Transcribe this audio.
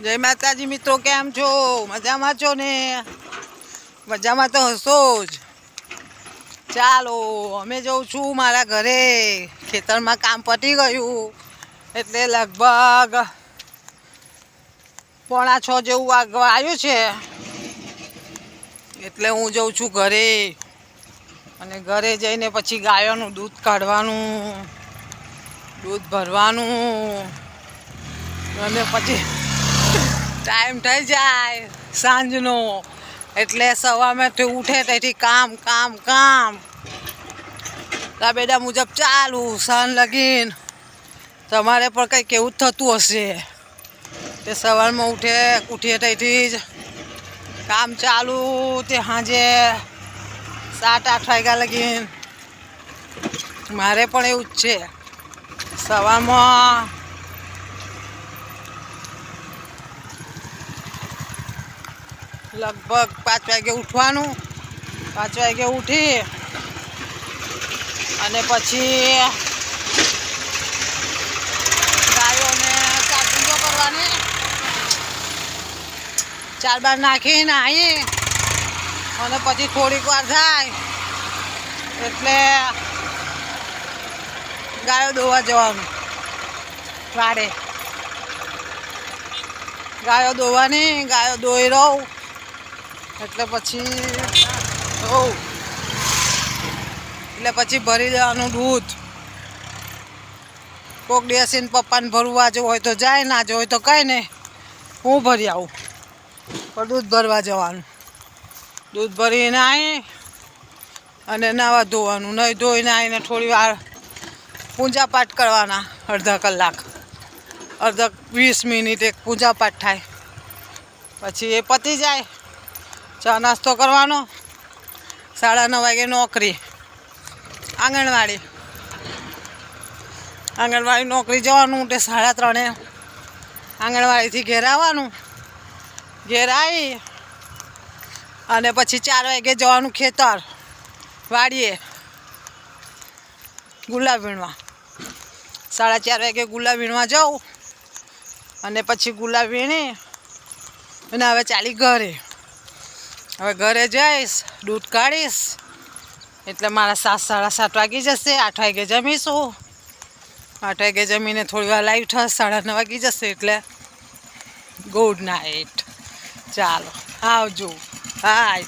જય માતાજી મિત્રો, કેમ છો? મજામાં છો ને? મજામાં તો હશો જ. ચાલો, અમે જઉં છું મારા ઘરે. ખેતરમાં કામ પતી ગયું. એટલે લગભગ પોણા છ જેવું આગળ આવ્યું છે. એટલે હું જઉં છું ઘરે. અને ઘરે જઈને પછી ગાયોનું દૂધ કાઢવાનું, દૂધ ભરવાનું. અને પછી ટાઈમ થઈ જાય સાંજનો. એટલે સવારમાંથી ઉઠે તેથી કામ કામ કામ. બેડા મુજબ ચાલુ સાંજ લગીન. તમારે પણ કંઈક એવું થતું હશે. તે સવારમાં ઉઠે, ઉઠીએ ત્યાંથી જ કામ ચાલુ, તે સાંજે સાત, આઠ વાગ્યા લગીન. મારે પણ એવું જ છે. સવારમાં લગભગ પાંચ વાગે ઉઠવાનું. પાંચ વાગે ઉઠી અને પછી ગાયોને ચાર પૂંજો કરવાની. ચાર બાર નાખીને આવી અને પછી થોડીક વાર થાય એટલે ગાયો દોવા જવાનું. વાડે. ગાયો દોવાની, ગાયો દોઈ રહું. એટલે પછી હોઉં એટલે પછી ભરી દેવાનું દૂધ. કોક દિવસીને પપ્પાને ભરવા જવું હોય તો જાય, ના જવું હોય તો કાંઈ નહીં. હું ભરી આવું. પણ દૂધ ભરવા જવાનું. દૂધ ભરીને આવી અને નાવા ધોવાનું. નહીં ધોઈને આવીને થોડી વાર પૂજા પાઠ કરવાના અડધા કલાક. અડધા વીસ મિનિટ એક પૂજા પાઠ થાય. પછી એ પતી જાય. ચા નાસ્તો કરવાનો? સાડા નવ વાગે નોકરી. આંગણવાડી. આંગણવાડી નોકરી જવાનું તે સાડા ત્રણે આંગણવાડીથી ઘેર આવવાનું. ઘેર આવી અને પછી ચાર વાગે જવાનું ખેતર, વાડીએ ગુલાબ વીણવા સાડા ચાર વાગે ગુલાબ વીણવા જાઉં અને પછી ગુલાબ વીણી અને હવે ચાલી ઘરે. હવે ઘરે જઈશ, દૂધ કાઢીશ. એટલે મારા સાત, સાડા સાત વાગી જશે, આઠ વાગે જમીશું. આઠ વાગે જમીને થોડી વાર લાઈવ થશે સાડા નવ વાગી જશે એટલે ગુડ નાઇટ ચાલો, આવજો. હાય